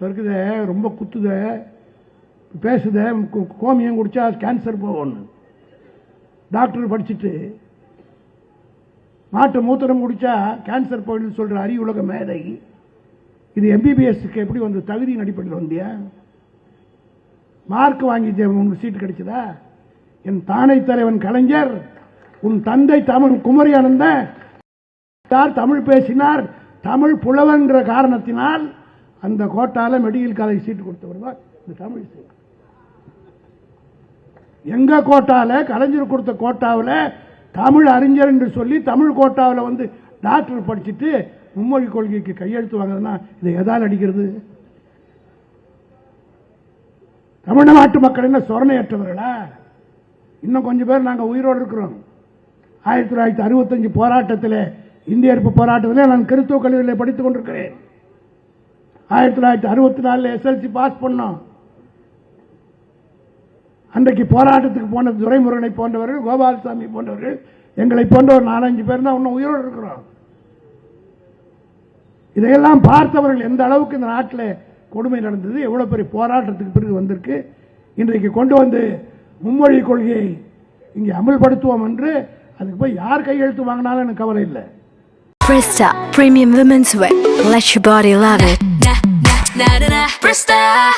இருக்குத ரொம்ப குத்துத பேசுத கோமியம் குடிச்சா கேன்சர் போகும்னு. டாக்டர் படிச்சுட்டு மாட்டு மூத்திரம் குடிச்சா கேன்சர் போயிடுன்னு சொல்கிற அறிவுலக மேதை. இது எம்பிபிஎஸ்க்கு எப்படி வந்து தகுதியின் அடிப்படையில் வந்தியா? மார்க் வாங்கி உனக்கு சீட்டு கிடைச்சதா? என் தானை தலைவன் கலைஞர் உன் தந்தை தமிழ் குமரி அனந்த தமிழ் பேசினார்? தமிழ் புலவன்ற காரணத்தினால் அந்த கோட்டால மெடிக்கல் காலேஜ் சீட்டு கொடுத்தவர் தான் இந்த தமிழ் சீட்டு. எங்க கோட்டால கலைஞர் கொடுத்த கோட்டாவில் தமிழ் அறிஞர் என்று சொல்லி தமிழ் கோட்டாவில் வந்து டாக்டர் படிச்சுட்டு மும்மொழி கொள்கைக்கு கையெழுத்து வாங்குறதுன்னா இதை எதால் அடிக்கிறது? தமிழ்நாட்டு மக்கள் என்ன சொரணையற்றவர்களா? இன்னும் கொஞ்சம் பேர் நாங்கள் உயிரோடு இருக்கிறோம். ஆயிரத்தி தொள்ளாயிரத்தி அறுபத்தஞ்சு போராட்டத்தில் இந்திய எதிர்ப்பு போராட்டத்தில் நான் கிறிஸ்துவ கல்லூரியில் படித்துக் கொண்டிருக்கிறேன். ஆயிரத்தி தொள்ளாயிரத்தி அறுபத்தி நாலில் எஸ்எல்சி பாஸ் பண்ணோம். அன்றைக்கு போராட்டத்துக்கு போன துரைமுருகனை போன்றவர்கள் கோபாலசாமி போன்றவர்கள் எங்களை போன்ற ஒரு நாலஞ்சு பேர் தான் இன்னும் உயிரோடு இருக்கிறோம். இதையெல்லாம் பார்த்தவர்கள் எந்த அளவுக்கு இந்த நாட்டில் கொடுமை நடந்தது எவ்வளோ பெரிய போராட்டத்துக்கு பிறகு வந்திருக்கு. இன்றைக்கு கொண்டு வந்து மும்மொழி கொள்கையை இங்கே அமல்படுத்துவோம் என்று அதுக்கு போய் யார் கையெழுத்து வாங்கினாலும் எனக்கு கவலை இல்லை. Presta Premium Women's Wear. Let your body love it. na na na na na Brista